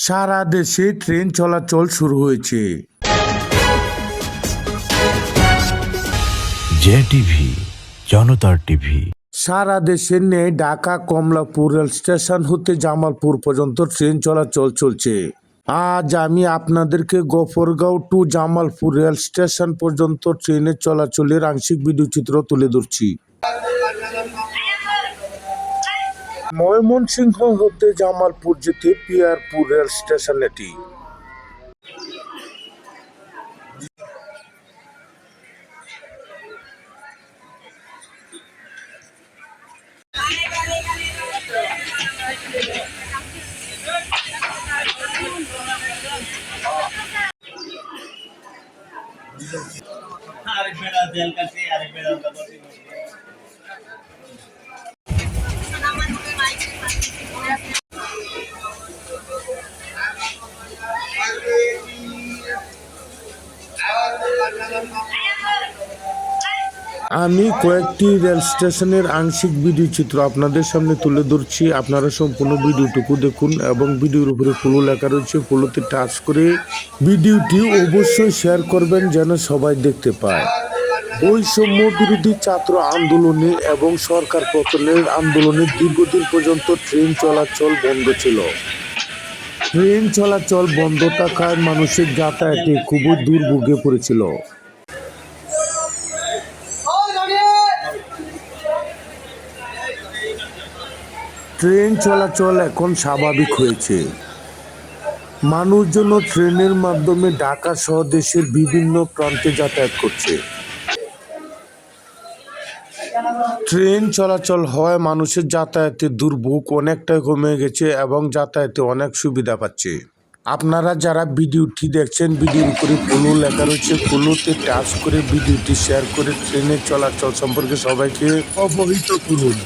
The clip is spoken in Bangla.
সারা দেশে ট্রেন চলাচল শুরু হয়েছে। জে টিভি জনতার টিভি। সারা দেশের ন্যায় ঢাকা কমলাপুর রেল স্টেশন হতে জামালপুর পর্যন্ত ট্রেন চলাচল চলছে। আজ আমি আপনাদেরকে Gafargaon to Jamalpur rail station পর্যন্ত ট্রেনের চলাচলের আংশিক ভিডিও চিত্র তুলে ধরছি। ময়মনসিংহ হতে জামালপুর যেতে পিয়ারপুর রেল স্টেশন এটি। আরেক বেড়া তেল কাছে আরেক বেড়া আমি কয়েকটি রেল স্টেশনের আংশিক ভিডিও চিত্র আপনাদের সামনে তুলে ধরছি। আপনারা সম্পূর্ণ ভিডিওটুকু দেখুন এবং ভিডিওর উপরে ফলো লেখা রয়েছে। ফলোতে টাচ করে ভিডিওটি অবশ্যই শেয়ার করবেন যেন সবাই দেখতে পায়। বৈষম্য বিরোধী ছাত্র আন্দোলনে এবং সরকার পতনের আন্দোলনে দীর্ঘদিন পর্যন্ত ট্রেন চলাচল বন্ধ ছিল। ট্রেন চলাচল বন্ধ থাকায় মানুষের যাতায়াতে খুবই দুর্ভোগে পড়েছিল। ট্রেন চলাচল এখন স্বাভাবিক হয়েছে। মানুষজন ট্রেনের মাধ্যমে ঢাকা সহ দেশের বিভিন্ন প্রান্তে যাতায়াত করছে। ট্রেন চলাচল হওয়ায় মানুষের যাতায়াতে দুর্ভোগ অনেকটাই কমে গেছে এবং যাতায়াতে অনেক সুবিধা পাচ্ছে। আপনারা যারা ভিডিওটি দেখছেন, ভিডিওর উপরে কোনো লেখা রয়েছে কোনোতে টাচ করে ভিডিওটি শেয়ার করে ট্রেনের চলাচল সম্পর্কে সবাইকে অবহিত করুন।